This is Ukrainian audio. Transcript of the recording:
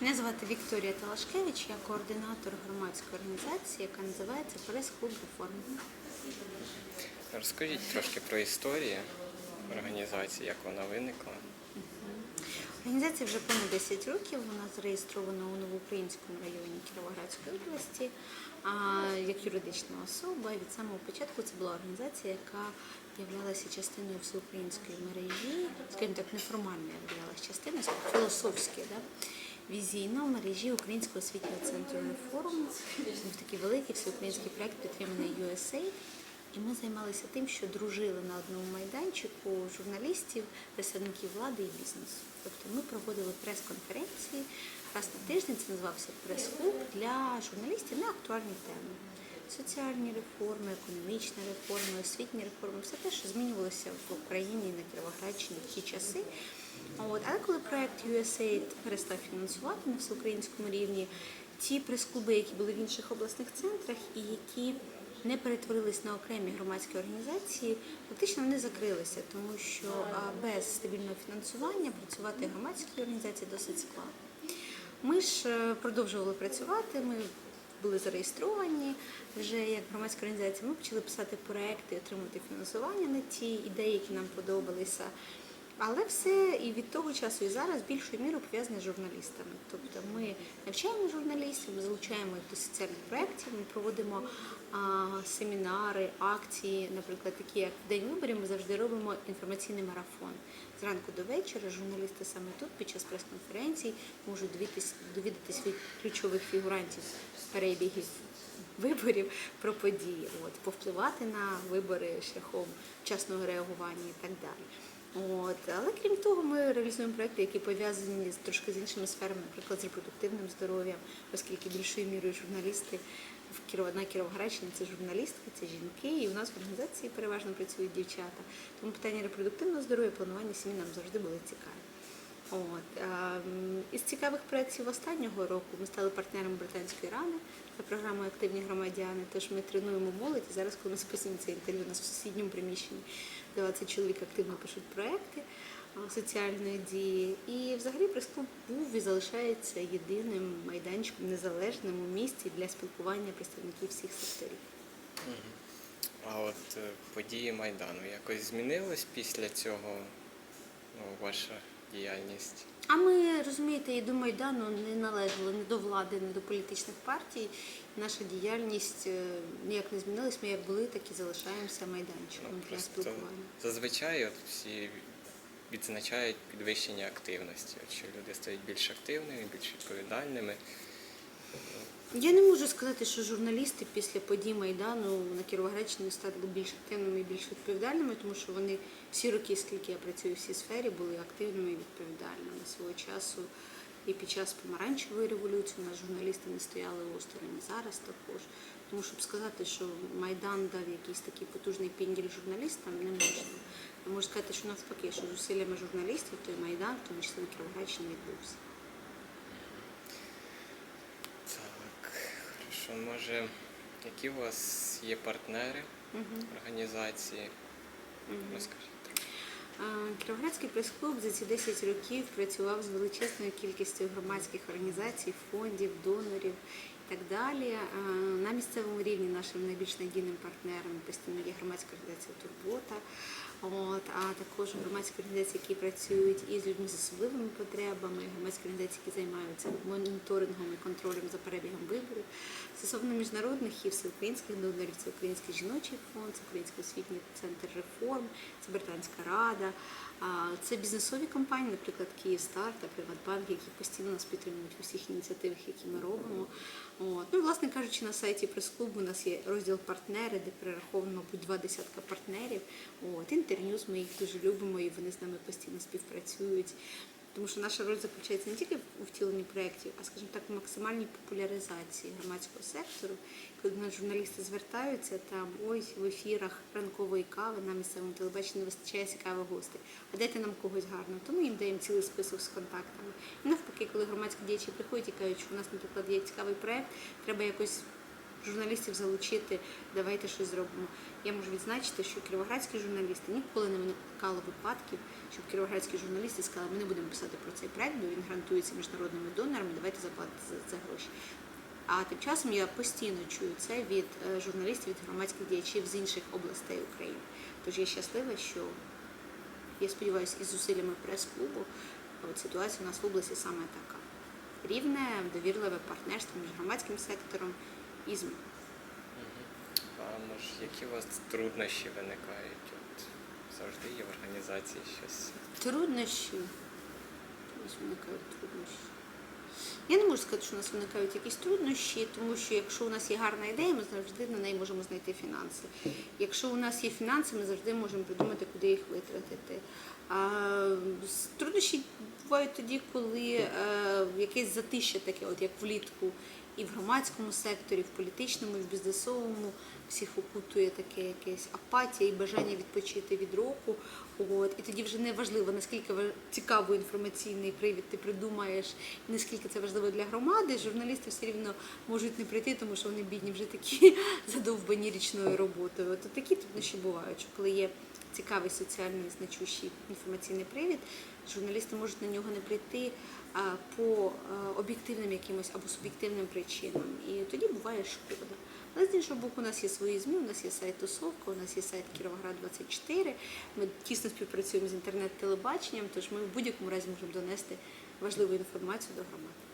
Мене звати Вікторія Талашкевич, я координатор громадської організації, яка називається Прес-клуб реформ. Розкажіть трошки про історію організації, як вона виникла. Організація вже понад 10 років. Вона зареєстрована у Новоукраїнському районі Кіровоградської області а, як юридична особа. Від самого початку це була організація, яка являлася частиною всеукраїнської мережі, скажімо так, неформально являлася частиною, філософської, да? Візійно мережі Українського освітнього центру реформ. Це був такий великий всеукраїнський проект, підтриманий USAID. І ми займалися тим, що дружили на одному майданчику журналістів, представників влади і бізнесу. Тобто ми проводили прес-конференції раз на тиждень, це називався прес-клуб для журналістів на актуальні теми. Соціальні реформи, економічні реформи, освітні реформи, все те, що змінювалося в Україні на Кіровоградщині в ті часи. От. Але коли проект USAID перестав фінансувати на всеукраїнському рівні, ті прес-клуби, які були в інших обласних центрах і які не перетворились на окремі громадські організації, фактично вони закрилися, тому що без стабільного фінансування працювати громадській організації досить складно. Ми ж е, продовжували працювати. Ми були зареєстровані вже як громадська організація. Ми почали писати проекти, отримувати фінансування на ті ідеї, які нам подобалися. Але все і від того часу і зараз більшою мірою пов'язане з журналістами. Тобто ми навчаємо журналістів, ми залучаємо їх до соціальних проєктів, ми проводимо а, семінари, акції, наприклад, такі як день виборів, ми завжди робимо інформаційний марафон. Зранку до вечора журналісти саме тут під час прес-конференцій можуть довідатись від ключових фігурантів перебігів виборів про події, от, повпливати на вибори шляхом вчасного реагування і так далі. От. Але крім того, ми реалізуємо проекти, які пов'язані з трошки з іншими сферами, наприклад, з репродуктивним здоров'ям, оскільки більшою мірою журналісти в Кіров... на Кіровоградщині це журналістки, це жінки, і у нас в організації переважно працюють дівчата. Тому питання репродуктивного здоров'я, планування сім'ї нам завжди були цікаві. От. Із цікавих проєктів останнього року ми стали партнером британської рани за програмою Активні громадяни. Тож ми тренуємо молодь. І зараз, коли ми записуємо це інтерв'ю, у нас в сусідньому приміщенні 20 чоловік активно пишуть проекти соціальної дії. І взагалі прес-клуб був і залишається єдиним майданчиком незалежним у місті для спілкування представників всіх секторів. А от е, події Майдану якось змінилось після цього ну, ваша діяльність? А ми розумієте, і до Майдану не належали ні до влади, ні до політичних партій. Наша діяльність е, ніяк не змінилась. Ми як були, так і залишаємося майданчиком Ну, для спілкування. зазвичай от всі відзначають підвищення активності, от що люди стають більш активними, більш відповідальними. Я не можу сказати, що журналісти після подій Майдану на Кіровоградщині стали більш активними і більш відповідальними, тому що вони всі роки, скільки я працюю в цій сфері, були активними і відповідальними свого часу. І під час помаранчевої революції у нас журналісти не стояли осторонь зараз також. Тому щоб сказати, що Майдан дав якийсь такий потужний пінділь журналістам, не можна. Я можу сказати, що навпаки, що зусиллями журналістів той Майдан, в тому числі на Кіровоградщині, відбувся. Так, хорошо, може, які у вас є партнери організації? Розкажіть. Е, Кіровоградський прес-клуб за ці 10 років працював з величезною кількістю громадських організацій, фондів, донорів так далі. Е, На місцевому рівні нашим найбільш надійним партнером постійно є громадська організація Турбота, от, а також громадські організації, які працюють із людьми з особливими потребами, громадські організації, які займаються моніторингом і контролем за перебігом виборів. Стосовно міжнародних і всеукраїнських донорів, це Український жіночий фонд, це Український освітній центр реформ, це Британська рада, це бізнесові компанії, наприклад, Київстар та Приватбанк, які постійно нас підтримують у всіх ініціативах, які ми робимо. От. Ну, власне кажучи, на сайті прес-клубу у нас є розділ партнери, де перераховано, мабуть, два десятка партнерів. От. Інтерньюз ми їх дуже любимо і вони з нами постійно співпрацюють. Тому що наша роль заключається не тільки у втіленні проєктів, а, скажімо так, в максимальній популяризації громадського сектору. Коли нас журналісти звертаються, там ой, в ефірах ранкової кави на місцевому телебаченні не вистачає цікавих гостей. А дайте нам когось гарного. То ми їм даємо цілий список з контактами. І навпаки, коли громадські діячі приходять і кажуть, що у нас, наприклад, є цікавий проєкт, треба якось журналістів залучити, давайте щось зробимо. Я можу відзначити, що кіровоградські журналісти ніколи не виникало випадків, щоб кіровоградські журналісти сказали, ми не будемо писати про цей проект, бо він гарантується міжнародними донорами, давайте заплатити за це гроші. А тим часом я постійно чую це від е, журналістів, від громадських діячів з інших областей України. Тож я щаслива, що я сподіваюся, із зусиллями прес-клубу от ситуація у нас в області саме така. Рівне, довірливе партнерство між громадським сектором і ЗМІ. А ж, які у вас труднощі виникають? От завжди є в організації щось. Труднощі. У нас виникають труднощі. Я не можу сказати, що у нас виникають якісь труднощі, тому що якщо у нас є гарна ідея, ми завжди на неї можемо знайти фінанси. Якщо у нас є фінанси, ми завжди можемо придумати, куди їх витратити. Труднощі бувають тоді, коли е, якесь затища таке, от як влітку, і в громадському секторі, в політичному, і в бізнесовому всіх окутує таке якесь апатія і бажання відпочити від року. От і тоді вже не важливо, наскільки цікавий інформаційний привід ти придумаєш, і наскільки це важливо для громади. Журналісти все рівно можуть не прийти, тому що вони бідні вже такі задовбані річною роботою. От такі труднощі бувають, коли є цікавий соціальний значущий інформаційний привід, журналісти можуть на нього не прийти по е, об'єктивним якимось або суб'єктивним причинам. І тоді буває шкода. Але з іншого боку, у нас є свої ЗМІ, у нас є сайт Тусовка, у нас є сайт Кіровоград 24 Ми тісно співпрацюємо з інтернет-телебаченням, тож ми в будь-якому разі можемо донести важливу інформацію до громади.